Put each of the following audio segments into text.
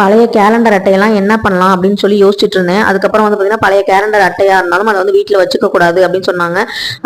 பழைய கேலண்டர் அட்டையெல்லாம் என்ன பண்ணலாம் அப்படின்னு சொல்லி யோசிச்சுட்டு இருந்தேன். அதுக்கப்புறம் வந்து பார்த்தீங்கன்னா பழைய கேலண்டர் அட்டையாக இருந்தாலும் அதை வந்து வீட்டில் வச்சுக்க கூடாது அப்படின்னு சொன்னாங்க.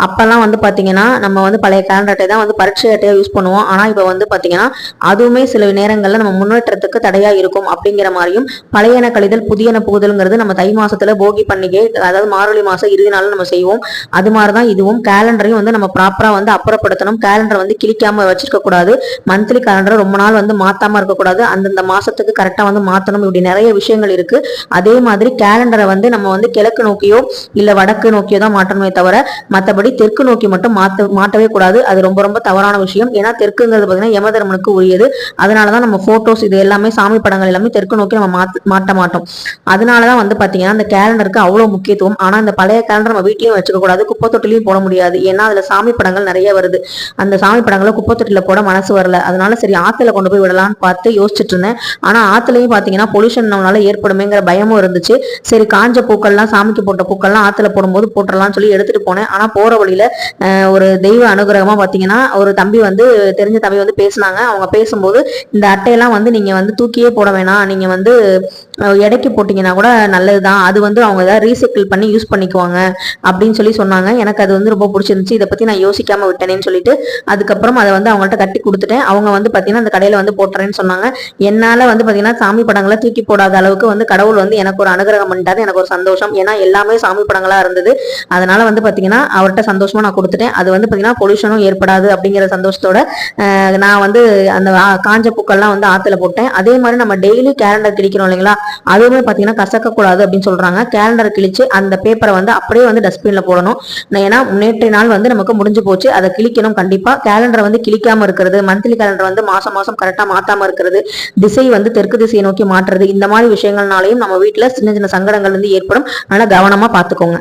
அப்போல்லாம் வந்து பார்த்தீங்கன்னா நம்ம வந்து பழைய கேலண்டர் அட்டை தான் வந்து பரீட்சை அட்டையாக யூஸ் பண்ணுவோம். ஆனால் இப்போ வந்து பார்த்தீங்கன்னா அதுவுமே சில நேரங்களில் நம்ம முன்னேற்றத்துக்கு தடையாக இருக்கும் அப்படிங்கிற மாதிரியும் பழையன கழிதல் புதியன புகுதல்ங்கிறது நம்ம தை மாசத்துல போகி பண்டிகை அதாவது மார்கழி மாசம் இறுதி நாள் நம்ம செய்வோம். அது மாதிரி தான் இதுவும் கேலண்டரையும் வந்து நம்ம ப்ராப்பராக வந்து அப்புறப்படுத்தணும். கேலண்டர் வந்து கிழிக்காம வச்சிருக்க கூடாது. மந்த்லி கேலண்டர் ரொம்ப நாள் வந்து மாத்தாம இருக்கக்கூடாது அந்தந்த மாசத்துக்கு கரெக்டாக வந்து மாற்றணும் இப்படி நிறைய விஷயங்கள் இருக்கு. அதே மாதிரி கேலண்டரை வந்து நம்ம வந்து கிழக்கு நோக்கியோ இல்லை வடக்கு நோக்கியோ தான் மாட்டணுமே தவிர மற்றபடி தெற்கு நோக்கி மட்டும் மாற்ற மாட்டவே கூடாது. அது ரொம்ப ரொம்ப தவறான விஷயம். ஏன்னா தெற்குங்கிறது பார்த்தீங்கன்னா யமதர்மனுக்கு உரியது. அதனாலதான் நம்ம ஃபோட்டோஸ் இது எல்லாமே சாமி படங்கள் எல்லாமே தெற்கு நோக்கி நம்ம மாத்த மாட்ட மாட்டோம். அதனாலதான் வந்து பார்த்தீங்கன்னா அந்த கேலண்டருக்கு அவ்வளோ முக்கியத்துவம். ஆனால் அந்த பழைய கேலண்டர் நம்ம வீட்லேயும் வச்சுக்கக்கூடாது குப்பை தொட்டிலையும் போட முடியாது. ஏன்னா அதில் சாமி படங்கள் நிறைய வருது. அந்த சாமி படங்களை குப்பை தொட்டில போட மனசு வரல. அதனால சரி ஆற்றுல கொண்டு போய் விடலாம்னு பார்த்து யோசிச்சுட்டு இருந்தேன். ஆனால் ஆற்றுலையும் பார்த்தீங்கன்னா பொல்யூஷன் நம்மளால ஏற்படுமேங்கிற பயமும் இருந்துச்சு. சரி காஞ்ச பூக்கள்லாம் சாமிக்கு போட்ட பூக்கள்லாம் ஆத்துல போடும்போது போட்டுடலாம்னு சொல்லி எடுத்துட்டு போனேன். ஆனா போற வழியில ஒரு தெய்வ அனுகிரகமா பாத்தீங்கன்னா ஒரு தம்பி வந்து தெரிஞ்ச தம்பி வந்து பேசுனாங்க. அவங்க பேசும்போது இந்த அட்டையெல்லாம் வந்து நீங்க வந்து தூக்கியே போட வேணாம். நீங்க வந்து இடைக்கு எடைக்கு போட்டீங்கன்னா கூட நல்லதுதான். அது வந்து அவங்க ஏதாவது ரீசைக்கிள் பண்ணி யூஸ் பண்ணிக்குவாங்க அப்படின்னு சொல்லி சொன்னாங்க. எனக்கு அது வந்து ரொம்ப பிடிச்சிருந்துச்சு. இதை பத்தி நான் யோசிக்காம விட்டேனேன்னு சொல்லிட்டு அதுக்கப்புறம் அதை வந்து அவங்கள்ட்ட கட்டி கொடுத்துட்டேன். அவங்க வந்து பாத்தீங்கன்னா அந்த கடையில வந்து போட்டுறேன்னு சொன்னாங்க. என்னால வந்து பாத்தீங்கன்னா சாமி படங்களை தூக்கி போடாத அளவுக்கு வந்து கடவுள் வந்து எனக்கு ஒரு அனுகிரகம் பண்ணிட்டாரு எனக்கு ஒரு சந்தோஷம். ஏன்னா எல்லாமே சாமி படங்களா இருந்தது. அதனால வந்து பாத்தீங்கன்னா அவர்கிட்ட சந்தோஷமா நான் கொடுத்துட்டேன். அது வந்து பாத்தீங்கன்னா பொல்யூஷனும் ஏற்படாது அப்படிங்கிற சந்தோஷத்தோட நான் வந்து அந்த காஞ்ச பூக்கள்லாம் வந்து ஆத்துல போட்டேன். அதே மாதிரி நம்ம டெய்லி கேலண்டர் கிழிக்கிறோம் இல்லைங்களா? அதுவுமே பாத்தீங்கன்னா கசக்க கூடாது அப்படின்னு சொல்றாங்க. கேலண்டர் கிழிச்சு அந்த பேப்பரை வந்து அப்படியே வந்து டஸ்ட்பின்ல போடணும். ஏன்னா நேற்றைய நாள் வந்து நமக்கு முடிஞ்சு போச்சு. அதை கிழிக்கணும் கண்டிப்பா. கேலண்டர் வந்து கிழிக்காம இருக்கிறது மந்த்லி கேலண்டர் வந்து மாசம் மாசம் கரெக்டா மாத்தாம இருக்கிறது திசை வந்து தெற்கு திசையை நோக்கி மாற்றுறது. இந்த மாதிரி விஷயங்கள்னாலையும் நம்ம வீட்டில் சின்ன சின்ன சங்கடங்கள் வந்து ஏற்படும். அதனால் கவனமா பார்த்துக்கோங்க